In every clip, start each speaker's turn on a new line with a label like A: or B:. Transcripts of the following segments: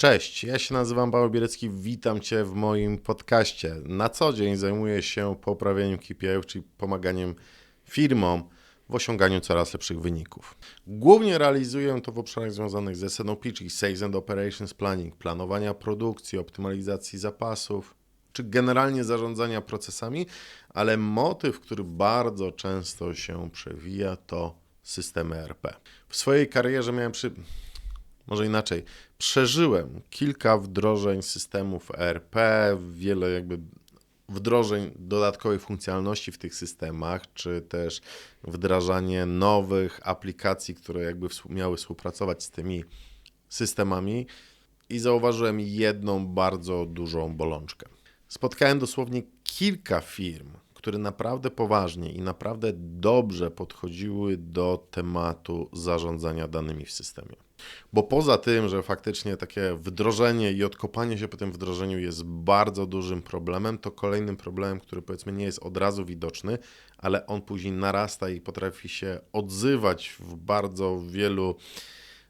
A: Cześć, ja się nazywam Paweł Bierecki, witam Cię w moim podcaście. Na co dzień zajmuję się poprawianiem KPI, czyli pomaganiem firmom w osiąganiu coraz lepszych wyników. Głównie realizuję to w obszarach związanych z SNOP, czyli Sales and Operations Planning, planowania produkcji, optymalizacji zapasów, czy generalnie zarządzania procesami, ale motyw, który bardzo często się przewija, to systemy ERP. W swojej karierze miałem przy może inaczej, przeżyłem kilka wdrożeń systemów ERP, wiele jakby wdrożeń dodatkowej funkcjonalności w tych systemach, czy też wdrażanie nowych aplikacji, które jakby miały współpracować z tymi systemami i zauważyłem jedną bardzo dużą bolączkę. Spotkałem dosłownie kilka firm, które naprawdę poważnie i naprawdę dobrze podchodziły do tematu zarządzania danymi w systemie. Bo poza tym, że faktycznie takie wdrożenie i odkopanie się po tym wdrożeniu jest bardzo dużym problemem, to kolejnym problemem, który powiedzmy nie jest od razu widoczny, ale on później narasta i potrafi się odzywać w bardzo wielu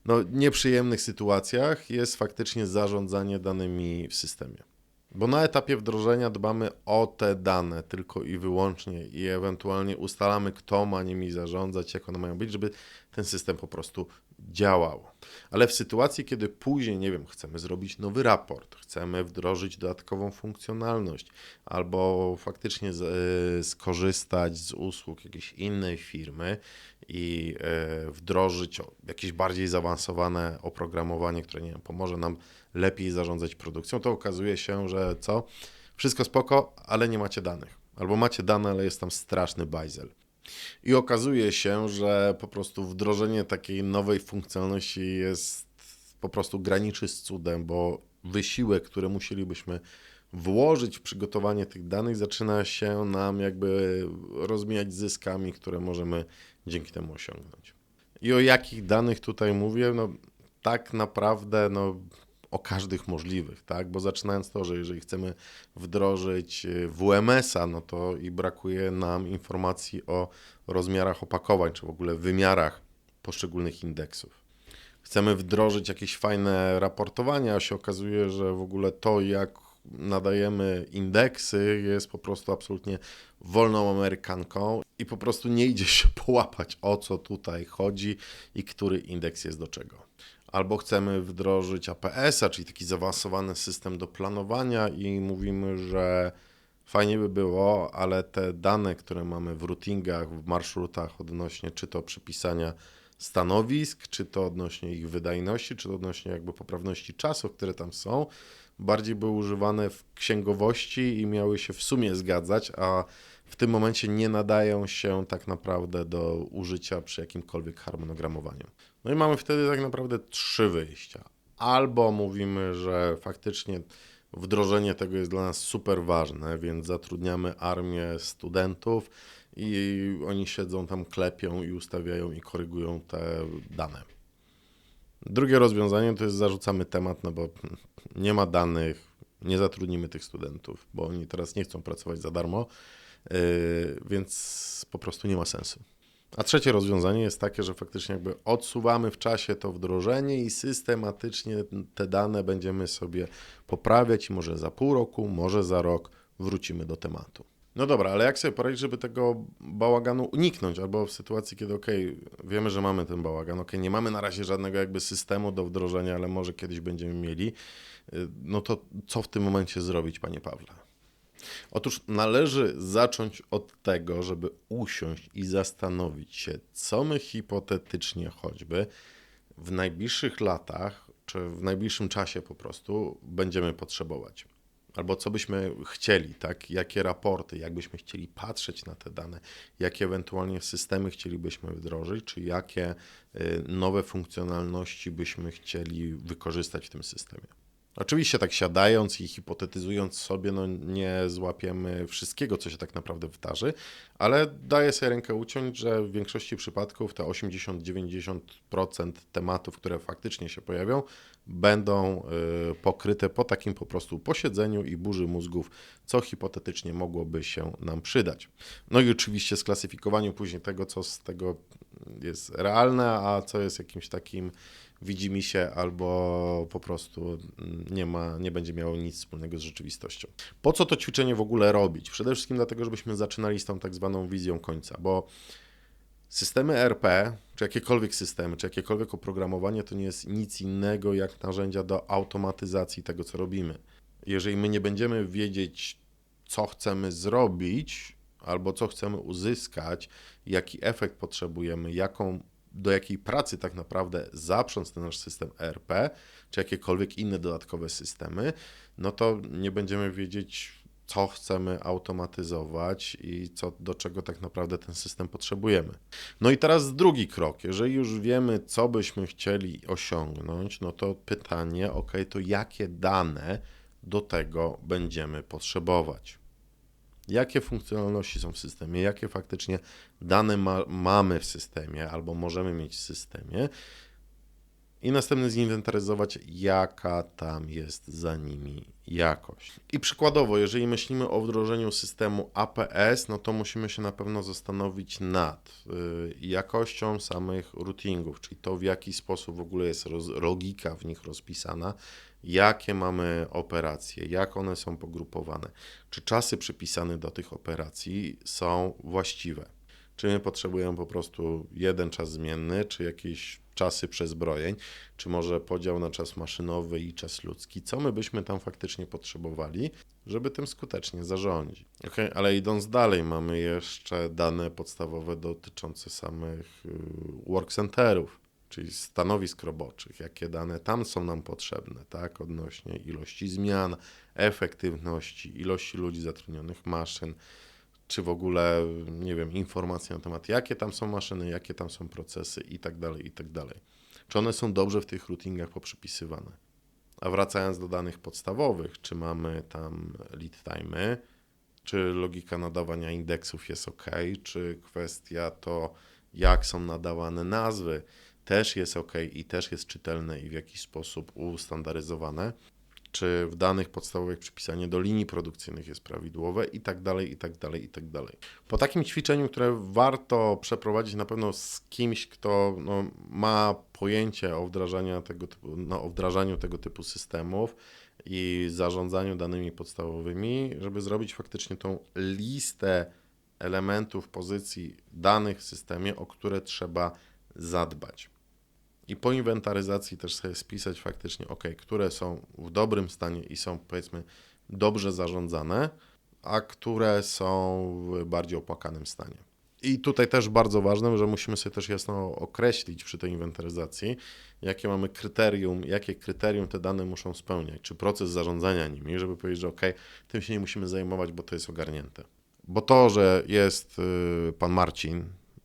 A: no, nieprzyjemnych sytuacjach, jest faktycznie zarządzanie danymi w systemie. Bo na etapie wdrożenia dbamy o te dane tylko i wyłącznie i ewentualnie ustalamy, kto ma nimi zarządzać, jak one mają być, żeby ten system po prostu działał. Ale w sytuacji, kiedy później, nie wiem, chcemy zrobić nowy raport, chcemy wdrożyć dodatkową funkcjonalność, albo faktycznie z, y, skorzystać z usług jakiejś innej firmy i y, wdrożyć jakieś bardziej zaawansowane oprogramowanie, które nie wiem, pomoże nam lepiej zarządzać produkcją, to okazuje się, że co? Wszystko spoko, ale nie macie danych. Albo macie dane, ale jest tam straszny bajzel. I okazuje się, że po prostu wdrożenie takiej nowej funkcjonalności jest po prostu graniczy z cudem, bo wysiłek, który musielibyśmy włożyć w przygotowanie tych danych, zaczyna się nam jakby rozmijać zyskami, które możemy dzięki temu osiągnąć. I o jakich danych tutaj mówię? No, tak naprawdę no, o każdych możliwych, tak? Bo zaczynając to, że jeżeli chcemy wdrożyć y, WMS-a, no to i brakuje nam informacji o rozmiarach opakowań, czy w ogóle wymiarach poszczególnych indeksów. Chcemy wdrożyć jakieś fajne raportowania, a się okazuje, że w ogóle to, jak nadajemy indeksy, jest po prostu absolutnie wolną amerykanką i po prostu nie idzie się połapać, o co tutaj chodzi i który indeks jest do czego albo chcemy wdrożyć APS-a, czyli taki zaawansowany system do planowania i mówimy, że fajnie by było, ale te dane, które mamy w routingach, w marszrutach odnośnie czy to przypisania stanowisk, czy to odnośnie ich wydajności, czy to odnośnie jakby poprawności czasów, które tam są, bardziej były używane w księgowości i miały się w sumie zgadzać, a w tym momencie nie nadają się tak naprawdę do użycia przy jakimkolwiek harmonogramowaniu. No i mamy wtedy tak naprawdę trzy wyjścia. Albo mówimy, że faktycznie wdrożenie tego jest dla nas super ważne, więc zatrudniamy armię studentów i oni siedzą tam, klepią i ustawiają i korygują te dane. Drugie rozwiązanie to jest zarzucamy temat, no bo nie ma danych, nie zatrudnimy tych studentów, bo oni teraz nie chcą pracować za darmo, więc po prostu nie ma sensu. A trzecie rozwiązanie jest takie, że faktycznie jakby odsuwamy w czasie to wdrożenie i systematycznie te dane będziemy sobie poprawiać i może za pół roku, może za rok wrócimy do tematu. No dobra, ale jak sobie poradzić, żeby tego bałaganu uniknąć? Albo w sytuacji, kiedy ok, wiemy, że mamy ten bałagan, ok, nie mamy na razie żadnego jakby systemu do wdrożenia, ale może kiedyś będziemy mieli, y, no to co w tym momencie zrobić, panie Pawle? Otóż należy zacząć od tego, żeby usiąść i zastanowić się, co my hipotetycznie choćby w najbliższych latach, czy w najbliższym czasie po prostu będziemy potrzebować. Albo co byśmy chcieli, tak? Jakie raporty, jak byśmy chcieli patrzeć na te dane, jakie ewentualnie systemy chcielibyśmy wdrożyć, czy jakie y, nowe funkcjonalności byśmy chcieli wykorzystać w tym systemie. Oczywiście tak siadając i hipotetyzując sobie, no nie złapiemy wszystkiego, co się tak naprawdę wydarzy, ale daję sobie rękę uciąć, że w większości przypadków te 80-90% tematów, które faktycznie się pojawią, będą y, pokryte po takim po prostu posiedzeniu i burzy mózgów, co hipotetycznie mogłoby się nam przydać. No i oczywiście sklasyfikowaniu później tego, co z tego jest realne, a co jest jakimś takim widzi mi się albo po prostu nie, ma, nie będzie miało nic wspólnego z rzeczywistością. Po co to ćwiczenie w ogóle robić? Przede wszystkim dlatego, żebyśmy zaczynali z tą tak zwaną wizją końca, bo systemy RP, czy jakiekolwiek systemy, czy jakiekolwiek oprogramowanie to nie jest nic innego jak narzędzia do automatyzacji tego, co robimy. Jeżeli my nie będziemy wiedzieć, co chcemy zrobić, albo co chcemy uzyskać, jaki efekt potrzebujemy, jaką, do jakiej pracy tak naprawdę zaprząc ten nasz system ERP, czy jakiekolwiek inne dodatkowe systemy, no to nie będziemy wiedzieć, co chcemy automatyzować i co, do czego tak naprawdę ten system potrzebujemy. No i teraz drugi krok. Jeżeli już wiemy, co byśmy chcieli osiągnąć, no to pytanie, ok, to jakie dane do tego będziemy potrzebować? Jakie funkcjonalności są w systemie, jakie faktycznie dane ma, mamy w systemie albo możemy mieć w systemie i następnie zinwentaryzować, jaka tam jest za nimi jakość. I przykładowo, jeżeli myślimy o wdrożeniu systemu APS, no to musimy się na pewno zastanowić nad y, jakością samych routingów, czyli to w jaki sposób w ogóle jest roz, logika w nich rozpisana, jakie mamy operacje, jak one są pogrupowane, czy czasy przypisane do tych operacji są właściwe. Czy my potrzebujemy po prostu jeden czas zmienny, czy jakieś czasy przezbrojeń, czy może podział na czas maszynowy i czas ludzki, co my byśmy tam faktycznie potrzebowali, żeby tym skutecznie zarządzić. Ok, ale idąc dalej, mamy jeszcze dane podstawowe dotyczące samych y, work centerów czyli stanowisk roboczych, jakie dane tam są nam potrzebne, tak, odnośnie ilości zmian, efektywności, ilości ludzi zatrudnionych, maszyn, czy w ogóle, nie wiem, informacje na temat, jakie tam są maszyny, jakie tam są procesy i tak dalej, i tak dalej. Czy one są dobrze w tych routingach poprzypisywane. A wracając do danych podstawowych, czy mamy tam lead time'y, czy logika nadawania indeksów jest ok, czy kwestia to, jak są nadawane nazwy, też jest ok i też jest czytelne i w jakiś sposób ustandaryzowane, czy w danych podstawowych przypisanie do linii produkcyjnych jest prawidłowe i tak dalej, i tak dalej, i tak dalej. Po takim ćwiczeniu, które warto przeprowadzić na pewno z kimś, kto no, ma pojęcie o, wdrażaniu tego typu, no, o wdrażaniu tego typu systemów i zarządzaniu danymi podstawowymi, żeby zrobić faktycznie tą listę elementów, pozycji danych w systemie, o które trzeba zadbać. I po inwentaryzacji też sobie spisać faktycznie, ok, które są w dobrym stanie i są powiedzmy dobrze zarządzane, a które są w bardziej opłakanym stanie. I tutaj też bardzo ważne, że musimy sobie też jasno określić przy tej inwentaryzacji, jakie mamy kryterium, jakie kryterium te dane muszą spełniać, czy proces zarządzania nimi, żeby powiedzieć, że ok, tym się nie musimy zajmować, bo to jest ogarnięte. Bo to, że jest y, pan Marcin,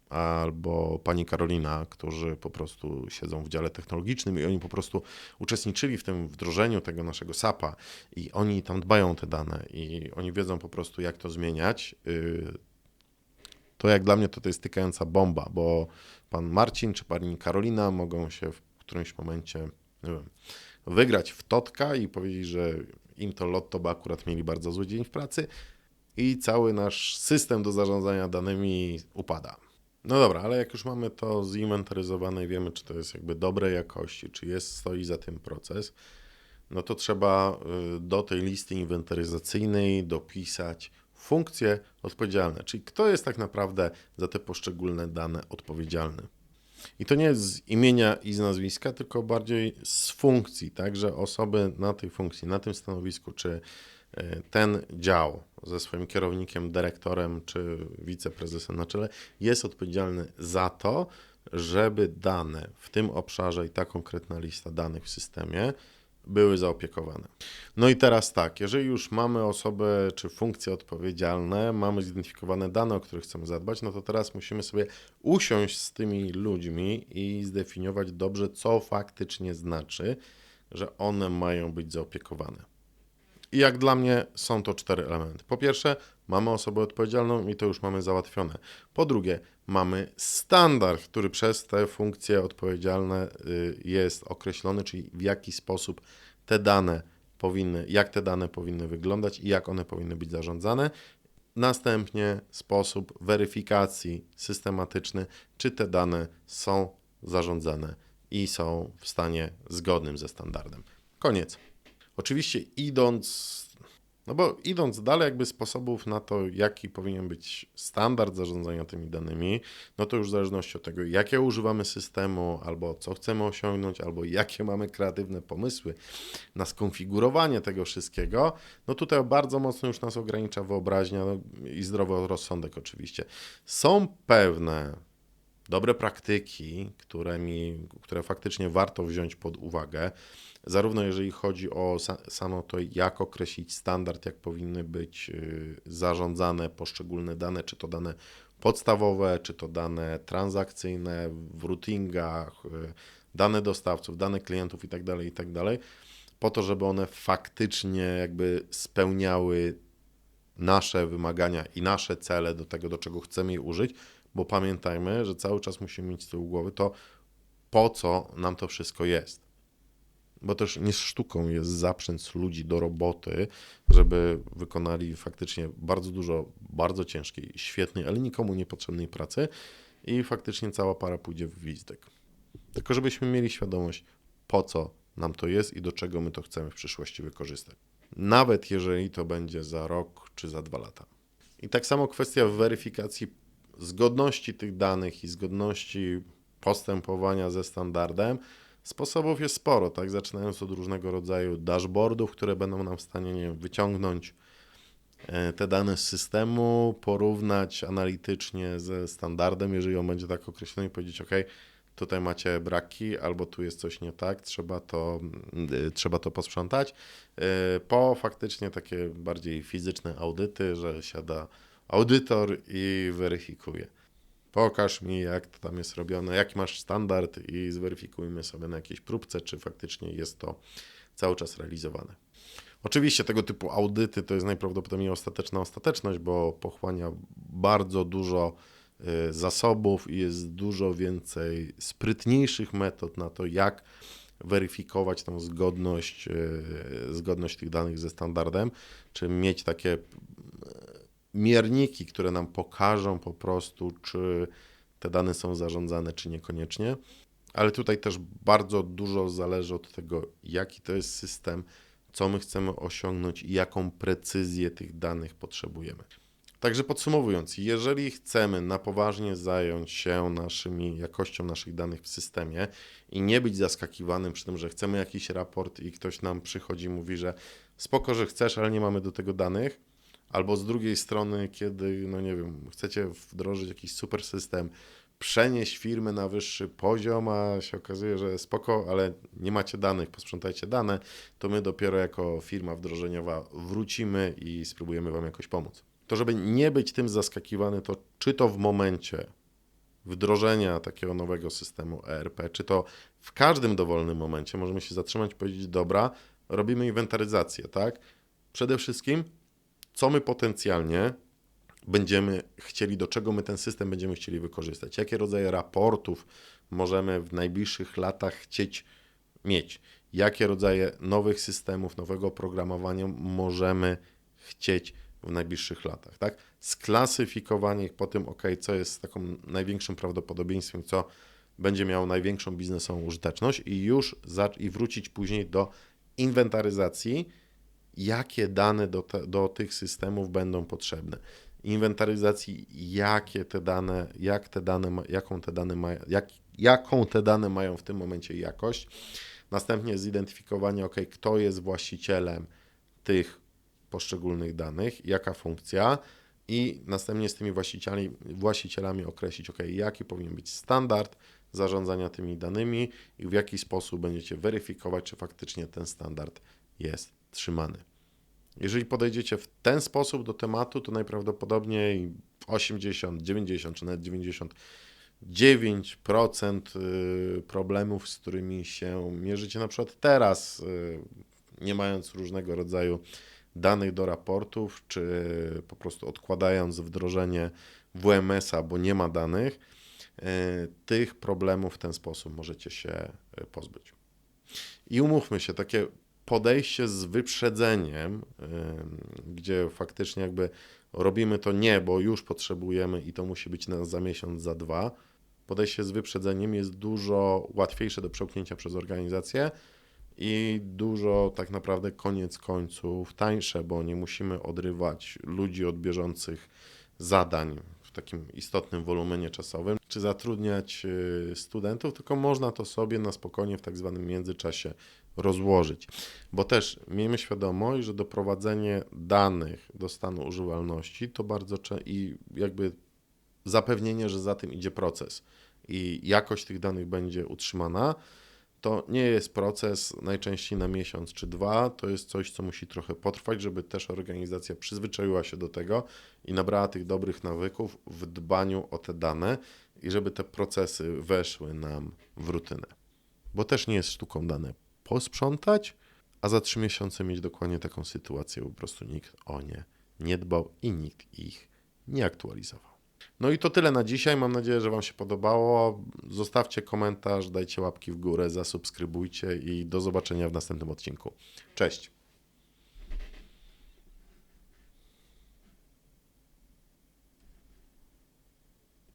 A: albo pani Karolina, którzy po prostu siedzą w dziale technologicznym i oni po prostu uczestniczyli w tym wdrożeniu tego naszego SAP-a i oni tam dbają o te dane i oni wiedzą po prostu, jak to zmieniać. Y, to jak dla mnie to, to jest tykająca bomba, bo pan Marcin czy pani Karolina mogą się w którymś momencie wiem, wygrać w totka i powiedzieć, że im to lotto, bo akurat mieli bardzo zły dzień w pracy i cały nasz system do zarządzania danymi upada. No dobra, ale jak już mamy to zinwentaryzowane i wiemy, czy to jest jakby dobrej jakości, czy jest, stoi za tym proces, no to trzeba y, do tej listy inwentaryzacyjnej dopisać funkcje odpowiedzialne, czyli kto jest tak naprawdę za te poszczególne dane odpowiedzialny. I to nie z imienia i z nazwiska, tylko bardziej z funkcji, tak, że osoby na tej funkcji, na tym stanowisku, czy ten dział ze swoim kierownikiem, dyrektorem czy wiceprezesem na czele jest odpowiedzialny za to, żeby dane w tym obszarze i ta konkretna lista danych w systemie były zaopiekowane. No i teraz tak, jeżeli już mamy osobę czy funkcje odpowiedzialne, mamy zidentyfikowane dane, o których chcemy zadbać, no to teraz musimy sobie usiąść z tymi ludźmi i zdefiniować dobrze, co faktycznie znaczy, że one mają być zaopiekowane. I jak dla mnie są to cztery elementy. Po pierwsze, mamy osobę odpowiedzialną i to już mamy załatwione. Po drugie, mamy standard, który przez te funkcje odpowiedzialne y, jest określony, czyli w jaki sposób te dane powinny, jak te dane powinny wyglądać i jak one powinny być zarządzane. Następnie sposób weryfikacji systematyczny, czy te dane są zarządzane i są w stanie zgodnym ze standardem. Koniec. Oczywiście idąc, no bo idąc dalej jakby sposobów na to, jaki powinien być standard zarządzania tymi danymi, no to już w zależności od tego, jakie używamy systemu, albo co chcemy osiągnąć, albo jakie mamy kreatywne pomysły na skonfigurowanie tego wszystkiego, no tutaj bardzo mocno już nas ogranicza wyobraźnia no i zdrowy rozsądek oczywiście. Są pewne dobre praktyki, którymi, które faktycznie warto wziąć pod uwagę, zarówno jeżeli chodzi o samo to, jak określić standard, jak powinny być y, zarządzane poszczególne dane, czy to dane podstawowe, czy to dane transakcyjne w routingach, y, dane dostawców, dane klientów itd., tak itd., tak po to, żeby one faktycznie jakby spełniały nasze wymagania i nasze cele do tego, do czego chcemy je użyć, bo pamiętajmy, że cały czas musimy mieć z tyłu głowy to, po co nam to wszystko jest. Bo też nie sztuką jest zaprzęc ludzi do roboty, żeby wykonali faktycznie bardzo dużo, bardzo ciężkiej, świetnej, ale nikomu niepotrzebnej pracy i faktycznie cała para pójdzie w gwizdek. Tylko żebyśmy mieli świadomość, po co nam to jest i do czego my to chcemy w przyszłości wykorzystać. Nawet jeżeli to będzie za rok czy za dwa lata. I tak samo kwestia weryfikacji zgodności tych danych i zgodności postępowania ze standardem, sposobów jest sporo, tak? Zaczynając od różnego rodzaju dashboardów, które będą nam w stanie nie wiem, wyciągnąć e, te dane z systemu, porównać analitycznie ze standardem, jeżeli on będzie tak określony i powiedzieć, OK, tutaj macie braki, albo tu jest coś nie tak, trzeba to, y, trzeba to posprzątać. E, po faktycznie takie bardziej fizyczne audyty, że siada audytor i weryfikuje. Pokaż mi, jak to tam jest robione, jaki masz standard i zweryfikujmy sobie na jakiejś próbce, czy faktycznie jest to cały czas realizowane. Oczywiście tego typu audyty to jest najprawdopodobniej ostateczna ostateczność, bo pochłania bardzo dużo y, zasobów i jest dużo więcej sprytniejszych metod na to, jak weryfikować tą zgodność, y, zgodność tych danych ze standardem, czy mieć takie mierniki, które nam pokażą po prostu, czy te dane są zarządzane, czy niekoniecznie. Ale tutaj też bardzo dużo zależy od tego, jaki to jest system, co my chcemy osiągnąć i jaką precyzję tych danych potrzebujemy. Także podsumowując, jeżeli chcemy na poważnie zająć się naszymi jakością naszych danych w systemie i nie być zaskakiwanym przy tym, że chcemy jakiś raport i ktoś nam przychodzi i mówi, że spoko, że chcesz, ale nie mamy do tego danych, Albo z drugiej strony, kiedy, no nie wiem, chcecie wdrożyć jakiś super system, przenieść firmę na wyższy poziom, a się okazuje, że spoko, ale nie macie danych, posprzątajcie dane, to my dopiero jako firma wdrożeniowa wrócimy i spróbujemy Wam jakoś pomóc. To, żeby nie być tym zaskakiwany, to czy to w momencie wdrożenia takiego nowego systemu ERP, czy to w każdym dowolnym momencie możemy się zatrzymać i powiedzieć, dobra, robimy inwentaryzację, tak? Przede wszystkim co my potencjalnie będziemy chcieli, do czego my ten system będziemy chcieli wykorzystać, jakie rodzaje raportów możemy w najbliższych latach chcieć mieć, jakie rodzaje nowych systemów, nowego oprogramowania możemy chcieć w najbliższych latach, tak? Sklasyfikowanie po tym, ok, co jest taką największym prawdopodobieństwem, co będzie miało największą biznesową użyteczność i już i wrócić później do inwentaryzacji jakie dane do, te, do tych systemów będą potrzebne. Inwentaryzacji, jakie te dane, jak te dane, jaką te dane mają, jak, jaką te dane mają w tym momencie jakość. Następnie zidentyfikowanie, ok, kto jest właścicielem tych poszczególnych danych, jaka funkcja i następnie z tymi właścicielami, właścicielami określić, ok, jaki powinien być standard zarządzania tymi danymi i w jaki sposób będziecie weryfikować, czy faktycznie ten standard jest trzymany. Jeżeli podejdziecie w ten sposób do tematu, to najprawdopodobniej 80, 90 czy nawet 99% y, problemów, z którymi się mierzycie na przykład teraz, y, nie mając różnego rodzaju danych do raportów, czy po prostu odkładając wdrożenie WMS-a, bo nie ma danych, y, tych problemów w ten sposób możecie się pozbyć. I umówmy się, takie podejście z wyprzedzeniem, gdzie faktycznie jakby robimy to nie, bo już potrzebujemy i to musi być na, za miesiąc, za dwa, podejście z wyprzedzeniem jest dużo łatwiejsze do przełknięcia przez organizację i dużo tak naprawdę koniec końców tańsze, bo nie musimy odrywać ludzi od bieżących zadań w takim istotnym wolumenie czasowym, czy zatrudniać y, studentów, tylko można to sobie na spokojnie w tak zwanym międzyczasie rozłożyć. Bo też miejmy świadomość, że doprowadzenie danych do stanu używalności to bardzo i jakby zapewnienie, że za tym idzie proces i jakość tych danych będzie utrzymana, to nie jest proces najczęściej na miesiąc czy dwa, to jest coś, co musi trochę potrwać, żeby też organizacja przyzwyczaiła się do tego i nabrała tych dobrych nawyków w dbaniu o te dane i żeby te procesy weszły nam w rutynę. Bo też nie jest sztuką dane posprzątać, a za trzy miesiące mieć dokładnie taką sytuację, po prostu nikt o nie nie dbał i nikt ich nie aktualizował. No i to tyle na dzisiaj. Mam nadzieję, że Wam się podobało. Zostawcie komentarz, dajcie łapki w górę, zasubskrybujcie i do zobaczenia w następnym odcinku. Cześć!